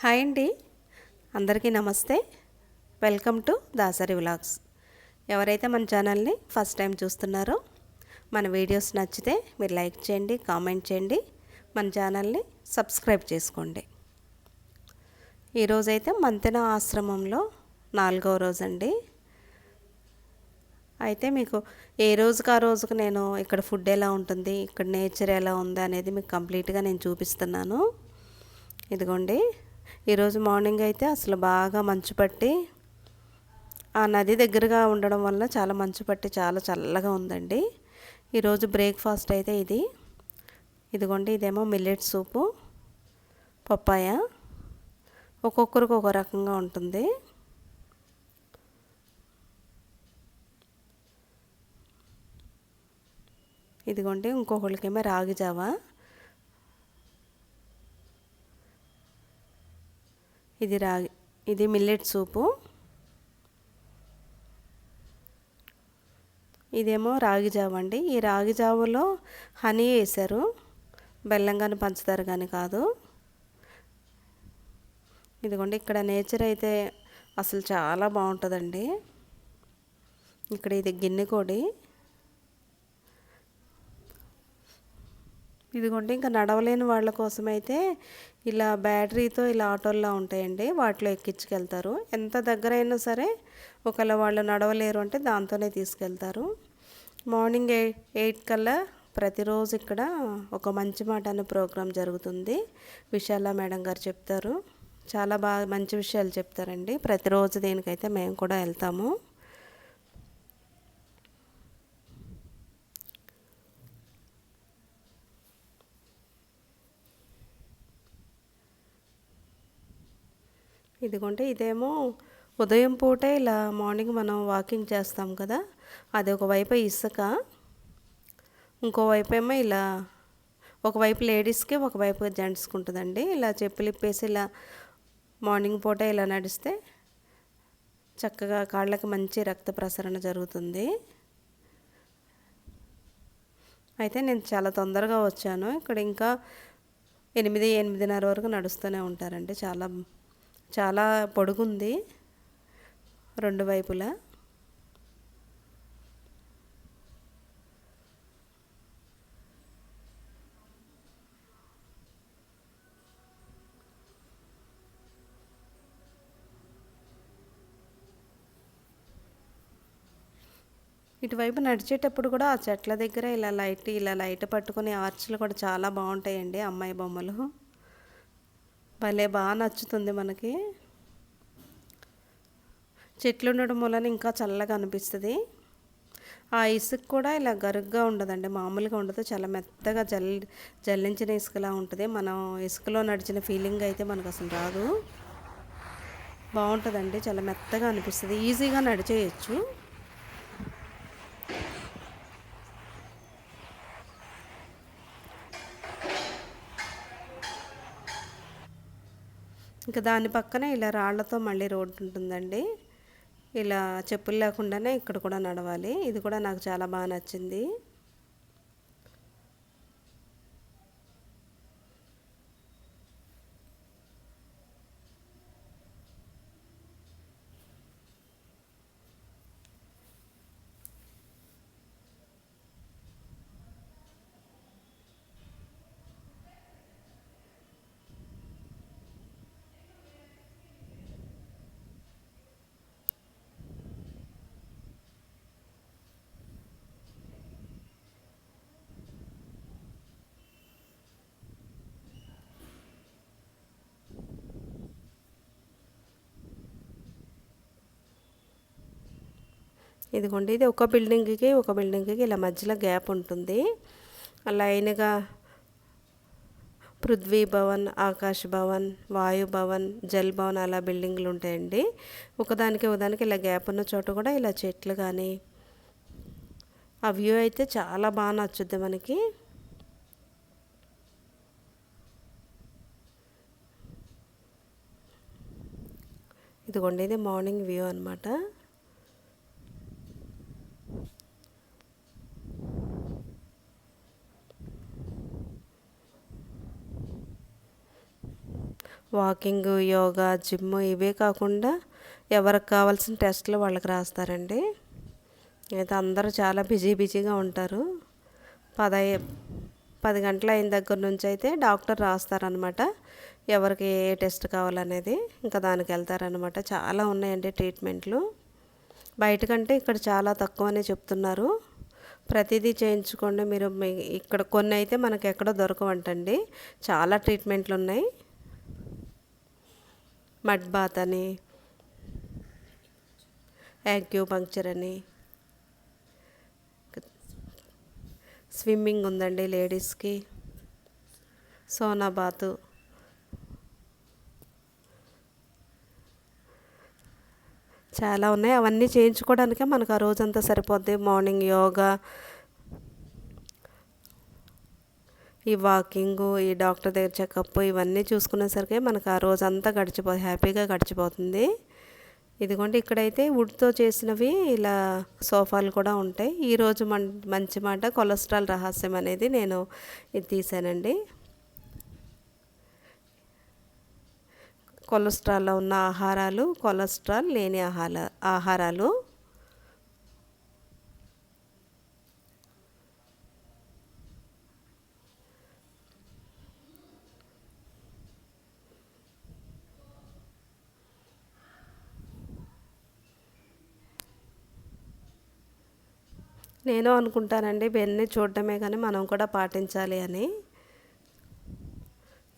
Hi అండి. అందరికీ నమస్తే. Welcome to Dasari vlogs. ఎవరైతే మన ఛానల్ని ఫస్ట్ టైం చూస్తున్నారో మన వీడియోస్ నచ్చితే మీరు లైక్ చేయండి కామెంట్ చేయండి మన ఛానల్ని సబ్స్క్రైబ్ చేసుకోండి. ఈరోజైతే మంతెన ఆశ్రమంలో నాలుగవ రోజండి అయితే మీకు ఏ రోజుకి ఆ రోజుకు నేను ఇక్కడ ఫుడ్ ఎలా ఉంటుంది ఇక్కడ నేచర్ ఎలా ఉంది అనేది మీకు కంప్లీట్గా నేను చూపిస్తున్నాను. ఇదిగోండి. ఈరోజు మార్నింగ్ అయితే అసలు బాగా మంచు పట్టి ఆ నది దగ్గరగా ఉండడం వల్ల చాలా మంచు పట్టి చాలా చల్లగా ఉందండి. ఈరోజు బ్రేక్ఫాస్ట్ అయితే ఇది. ఇదిగోండి ఇదేమో మిల్లెట్ సూపు పప్పాయ. ఒక్కొక్కరికి ఒక రకంగా ఉంటుంది. ఇదిగోండి ఇంకొకరికేమో రాగి జావా. ఇది రాగి ఇది మిల్లెట్ సూపు ఇదేమో రాగి జావ అండి. ఈ రాగి జావలో హనీ వేశారు. బెల్లం కానీ పంచదార కానీ కాదు. ఇదిగోండి ఇక్కడ నేచర్ అయితే అసలు చాలా బాగుంటుందండి. ఇక్కడ ఇది గిన్నె కోడి. ఇదిగోండి ఇంకా నడవలేని వాళ్ళ కోసం అయితే ఇలా బ్యాటరీతో ఇలా ఆటోల్లో ఉంటాయండి వాటిలో ఎక్కించుకెళ్తారు. ఎంత దగ్గర అయినా సరే ఒకవేళ వాళ్ళు నడవలేరు అంటే దాంతోనే తీసుకెళ్తారు. మార్నింగ్ ఎయిట్ ఎయిట్ కల్లా ప్రతిరోజు ఇక్కడ ఒక మంచి మాట అనే ప్రోగ్రాం జరుగుతుంది. విశాల మేడం గారు చెప్తారు. చాలా బాగా మంచి విషయాలు చెప్తారండి. ప్రతిరోజు దీనికైతే మేము కూడా వెళ్తాము. ఇదిగోండి ఇదేమో ఉదయం పూటే ఇలా మార్నింగ్ మనం వాకింగ్ చేస్తాం కదా అది ఒకవైపు ఇసుక ఇంకోవైపు ఏమో ఇలా ఒకవైపు లేడీస్కి ఒకవైపు జెంట్స్కి ఉంటుందండి. ఇలా చెప్పులు ఇప్పేసి ఇలా మార్నింగ్ పూట ఇలా నడిస్తే చక్కగా కాళ్ళకి మంచి రక్త ప్రసరణ జరుగుతుంది. అయితే నేను చాలా తొందరగా వచ్చాను. ఇక్కడ ఇంకా ఎనిమిది ఎనిమిదిన్నర వరకు నడుస్తూనే ఉంటారండి చాలా చాలా పొడుగుంది. రెండు వైపులా. ఇటువైపు నడిచేటప్పుడు కూడా ఆ చెట్ల దగ్గర ఇలా లైట్ ఇలా లైట్ పట్టుకునే ఆర్చ్లు కూడా చాలా బాగుంటాయండి అమ్మాయి బొమ్మలు. భలే బాగా నచ్చుతుంది మనకి. చెట్లు ఉండడం వలన ఇంకా చల్లగా అనిపిస్తుంది. ఆ ఇసుక కూడా ఇలా గరుగ్గా ఉండదండి మామూలుగా ఉండదు చాలా మెత్తగా జల్ జల్లించిన ఇసుకలా ఉంటుంది. మనం ఇసుకలో నడిచిన ఫీలింగ్ అయితే మనకు అసలు రాదు. బాగుంటుందండి చాలా మెత్తగా అనిపిస్తుంది. ఈజీగా నడిచేయచ్చు. ఇంకా దాని పక్కనే ఇలా రాళ్ళతో మళ్ళీ రోడ్డు ఉంటుందండి. ఇలా చెప్పులు లేకుండానే ఇక్కడ కూడా నడవాలి. ఇది కూడా నాకు చాలా బాగా నచ్చింది. ఇదిగోండి ఇది ఒక బిల్డింగ్కి ఒక బిల్డింగ్కి ఇలా మధ్యలో గ్యాప్ ఉంటుంది. లైన్గా పృథ్వీ భవన్ ఆకాశ్ భవన్ వాయు భవన్ జల్ భవన్ అలా బిల్డింగ్లు ఉంటాయండి. ఒకదానికి ఒకదానికి ఇలా గ్యాప్ ఉన్న చోట కూడా ఇలా చెట్లు కానీ ఆ వ్యూ అయితే చాలా బాగా నచ్చుద్ది మనకి. ఇదిగోండి ఇది మార్నింగ్ వ్యూ అనమాట వాకింగ్ యోగా జిమ్ ఇవే కాకుండా ఎవరికి కావాల్సిన టెస్ట్లు వాళ్ళకి రాస్తారండి. అయితే అందరూ చాలా బిజీ బిజీగా ఉంటారు. పదై పది గంటల అయిన దగ్గర నుంచి అయితే డాక్టర్ రాస్తారనమాట ఎవరికి ఏ టెస్ట్ కావాలనేది ఇంకా దానికి వెళ్తారనమాట చాలా ఉన్నాయండి ట్రీట్మెంట్లు. బయట కంటే ఇక్కడ చాలా తక్కువనే చెప్తున్నారు. ప్రతిదీ చేయించుకోండి. మీరు ఇక్కడ కొన్ని అయితే మనకి ఎక్కడో దొరకవంటండి. చాలా ట్రీట్మెంట్లు ఉన్నాయి మడ్ బాత్ అని యాక్యూపంక్చర్ అని. స్విమ్మింగ్ ఉందండి లేడీస్కి. సోనా బాతు చాలా ఉన్నాయి. అవన్నీ చేయించుకోవడానికే మనకు ఆ రోజంతా సరిపోద్ది. మార్నింగ్ యోగా ఈ వాకింగ్ ఈ డాక్టర్ దగ్గర చెకప్ ఇవన్నీ చూసుకునేసరికి మనకు ఆ రోజంతా గడిచిపో హ్యాపీగా గడిచిపోతుంది. ఇదిగోండి ఇక్కడైతే వుడ్తో చేసినవి ఇలా సోఫాలు కూడా ఉంటాయి. ఈరోజు మన్ మంచి మాట కొలెస్ట్రాల్ రహస్యం అనేది నేను ఇది తీసానండి. కొలెస్ట్రాల్లో ఉన్న ఆహారాలు కొలెస్ట్రాల్ లేని ఆహార ఆహారాలు. నేను అనుకుంటానండి ఇవన్నీ చూడటమే కానీ మనం కూడా పాటించాలి అని.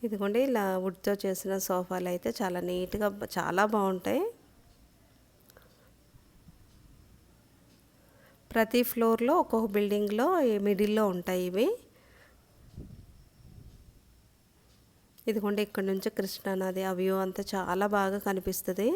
ఇదిగోండి ఇలా వుడ్తో చేసిన సోఫాలు అయితే చాలా నీట్గా చాలా బాగుంటాయి. ప్రతి ఫ్లోర్లో ఒక్కొక్క బిల్డింగ్లో మిడిల్లో ఉంటాయి ఇవి. ఇదిగోండి ఇక్కడ నుంచి కృష్ణానది ఆ వ్యూ అంతా చాలా బాగా కనిపిస్తుంది.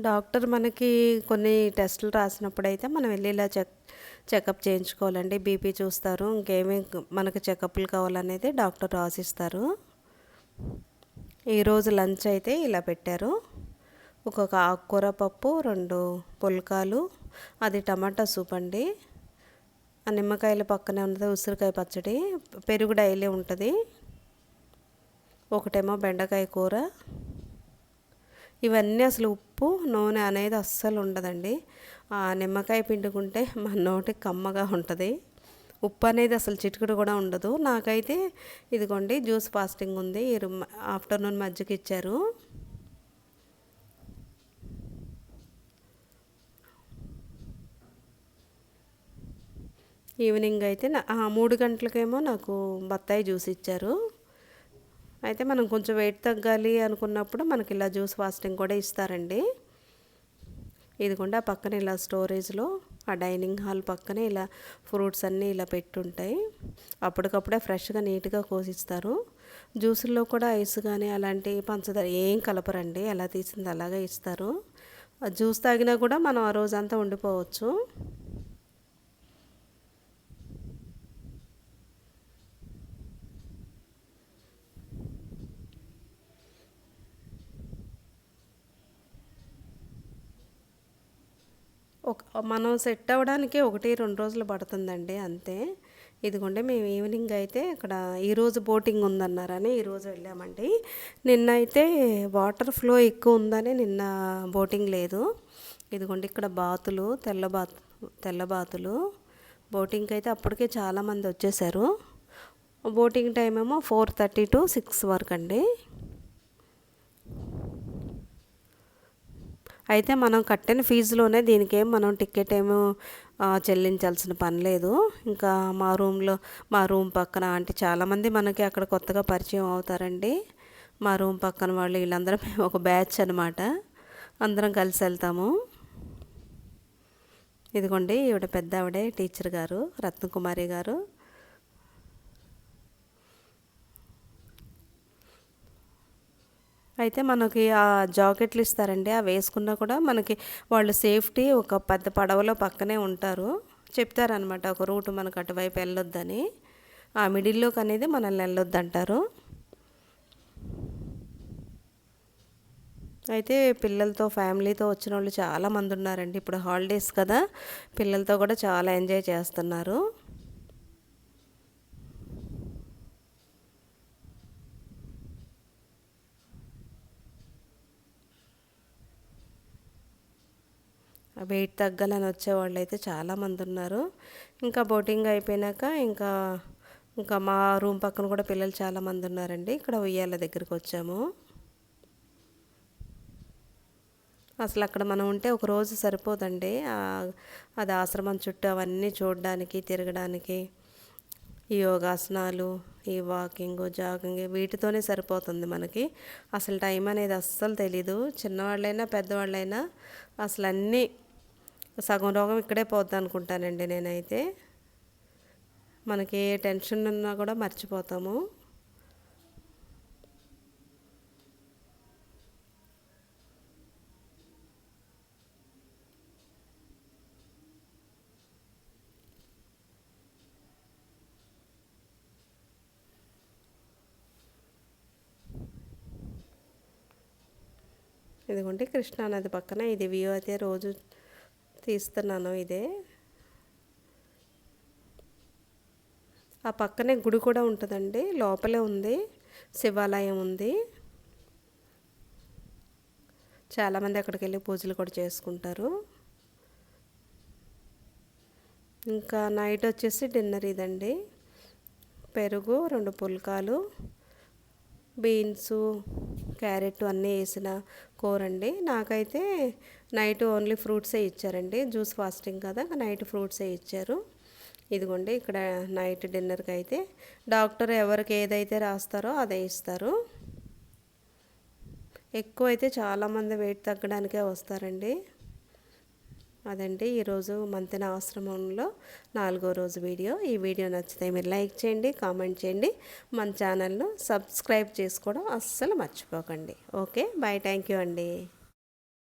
డాక్టర్ మనకి కొన్ని టెస్టులు రాసినప్పుడు అయితే మనం వెళ్ళి ఇలా చెక్ చెకప్ చేయించుకోవాలండి. బీపీ చూస్తారు. ఇంకేమీ మనకు చెకప్లు కావాలనేది డాక్టర్ రాసిస్తారు. ఈరోజు లంచ్ అయితే ఇలా పెట్టారు. ఒక్కొక్క ఆకుకూర పప్పు రెండు పుల్కాలు అది టమాటా సూప్ అండి. ఆ నిమ్మకాయల పక్కనే ఉన్నది ఉసిరికాయ పచ్చడి పెరుగు డైలీ ఉంటుంది. ఒకటేమో బెండకాయ కూర ఇవన్నీ అసలు ఉప్పు నూనె అనేది అస్సలు ఉండదండి. ఆ నిమ్మకాయ పిండుకుంటే మా నోటికి కమ్మగా ఉంటుంది. ఉప్పు అనేది అసలు చిటికడు కూడా ఉండదు. నాకైతే ఇదిగోండి జ్యూస్ ఫాస్టింగ్ ఉంది. ఆఫ్టర్నూన్ మజ్జిగ ఇచ్చారు. ఈవినింగ్ అయితే మూడు గంటలకేమో నాకు బత్తాయి జ్యూస్ ఇచ్చారు. అయితే మనం కొంచెం వెయిట్ తగ్గాలి అనుకున్నప్పుడు మనకి ఇలా జ్యూస్ ఫాస్టింగ్ కూడా ఇస్తారండి. ఇదిగోండి ఆ పక్కన ఇలా స్టోరేజ్లో ఆ డైనింగ్ హాల్ పక్కనే ఇలా ఫ్రూట్స్ అన్నీ ఇలా పెట్టుంటాయి. అప్పటికప్పుడే ఫ్రెష్గా నీట్గా కోసిస్తారు. జ్యూసుల్లో కూడా ఐస్ కానీ అలాంటి పంచదార ఏం కలపరండి. ఎలా తీసింది అలాగే ఇస్తారు. జ్యూస్ తాగినా కూడా మనం ఆ రోజంతా ఉండిపోవచ్చు. మనం సెట్ అవ్వడానికి ఒకటి రెండు రోజులు పడుతుందండి అంతే. ఇదిగోండి మేము ఈవినింగ్ అయితే ఇక్కడ ఈరోజు బోటింగ్ ఉందన్నారని ఈరోజు వెళ్ళామండి. నిన్న అయితే వాటర్ ఫ్లో ఎక్కువ ఉందని నిన్న బోటింగ్ లేదు. ఇదిగోండి ఇక్కడ బాతులు తెల్ల బాత్ తెల్ల బాతులు. బోటింగ్కి అయితే అప్పటికే చాలామంది వచ్చేసారు. బోటింగ్ టైం ఏమో ఫోర్ థర్టీ టు సిక్స్ వరకు అండి అయితే మనం కట్టిన ఫీజులోనే దీనికేం మనం టికెట్ ఏమో చెల్లించాల్సిన పని లేదు. ఇంకా మా రూమ్లో మా రూమ్ పక్కన అంటే చాలామంది మనకి అక్కడ కొత్తగా పరిచయం అవుతారండి. మా రూమ్ పక్కన వాళ్ళు వీళ్ళందరం ఒక బ్యాచ్ అనమాట అందరం కలిసి వెళ్తాము. ఇదిగోండి ఈవిడ పెద్ద ఆవిడే టీచర్ గారు రత్నకుమారి గారు. అయితే మనకి ఆ జాకెట్లు ఇస్తారండి. అవి వేసుకున్నా కూడా మనకి వాళ్ళు సేఫ్టీ ఒక పెద్ద పడవలో పక్కనే ఉంటారు. చెప్తారనమాట ఒక రూట్ మనకు అటువైపు వెళ్ళొద్దని. ఆ మిడిల్లోకి అనేది మనల్ని వెళ్ళొద్దంటారు. అయితే పిల్లలతో ఫ్యామిలీతో వచ్చిన వాళ్ళు చాలామంది ఉన్నారండి. ఇప్పుడు హాలిడేస్ కదా పిల్లలతో కూడా చాలా ఎంజాయ్ చేస్తున్నారు. వెయిట్ తగ్గాలని వచ్చేవాళ్ళు అయితే చాలామంది ఉన్నారు. ఇంకా బోటింగ్ అయిపోయినాక ఇంకా ఇంకా మా రూమ్ పక్కన కూడా పిల్లలు చాలామంది ఉన్నారండి. ఇక్కడ ఉయ్యాల దగ్గరికి వచ్చాము. అసలు అక్కడ మనం ఉంటే ఒక రోజు సరిపోదండి. అది ఆశ్రమం చుట్టూ అవన్నీ చూడడానికి తిరగడానికి ఈ యోగాసనాలు ఈ వాకింగ్ జాగింగ్ వీటితోనే సరిపోతుంది మనకి. అసలు టైం అనేది అస్సలు తెలీదు. చిన్నవాళ్ళైనా పెద్దవాళ్ళైనా అసలు అన్నీ సగం రోగం ఇక్కడే పోద్ది అనుకుంటానండి నేనైతే. మనకి ఏ టెన్షన్ ఉన్నా కూడా మర్చిపోతాము. ఇదిగోండి కృష్ణానది పక్కన ఇది వ్యూ అయితే రోజు తీస్తున్నాను ఇదే. ఆ పక్కనే గుడి కూడా ఉంటుందండి. లోపలే ఉంది. శివాలయం ఉంది. చాలామంది అక్కడికి వెళ్ళి పూజలు కూడా చేసుకుంటారు. ఇంకా నైట్ వచ్చేసి డిన్నర్ ఇదండి. పెరుగు రెండు పుల్కాలు బీన్సు క్యారెట్ అన్నీ వేసిన కూర అండి నాకైతే నైట్ ఓన్లీ ఫ్రూట్సే ఇచ్చారండి. జ్యూస్ ఫాస్టింగ్ కదా నైట్ ఫ్రూట్సే ఇచ్చారు. ఇదిగోండి ఇక్కడ నైట్ డిన్నర్కి అయితే డాక్టర్ ఎవరికి ఏదైతే రాస్తారో అదే ఇస్తారు. ఎక్కువ అయితే చాలామంది వెయిట్ తగ్గడానికే వస్తారండి. అదండి. ఈరోజు మంతెన ఆశ్రమంలో నాలుగో రోజు వీడియో. ఈ వీడియో నచ్చితే మీరు లైక్ చేయండి కామెంట్ చేయండి. మన ఛానల్ను సబ్స్క్రైబ్ చేసుకోవడం అస్సలు మర్చిపోకండి. ఓకే? బాయ్ థ్యాంక్ యూ అండి.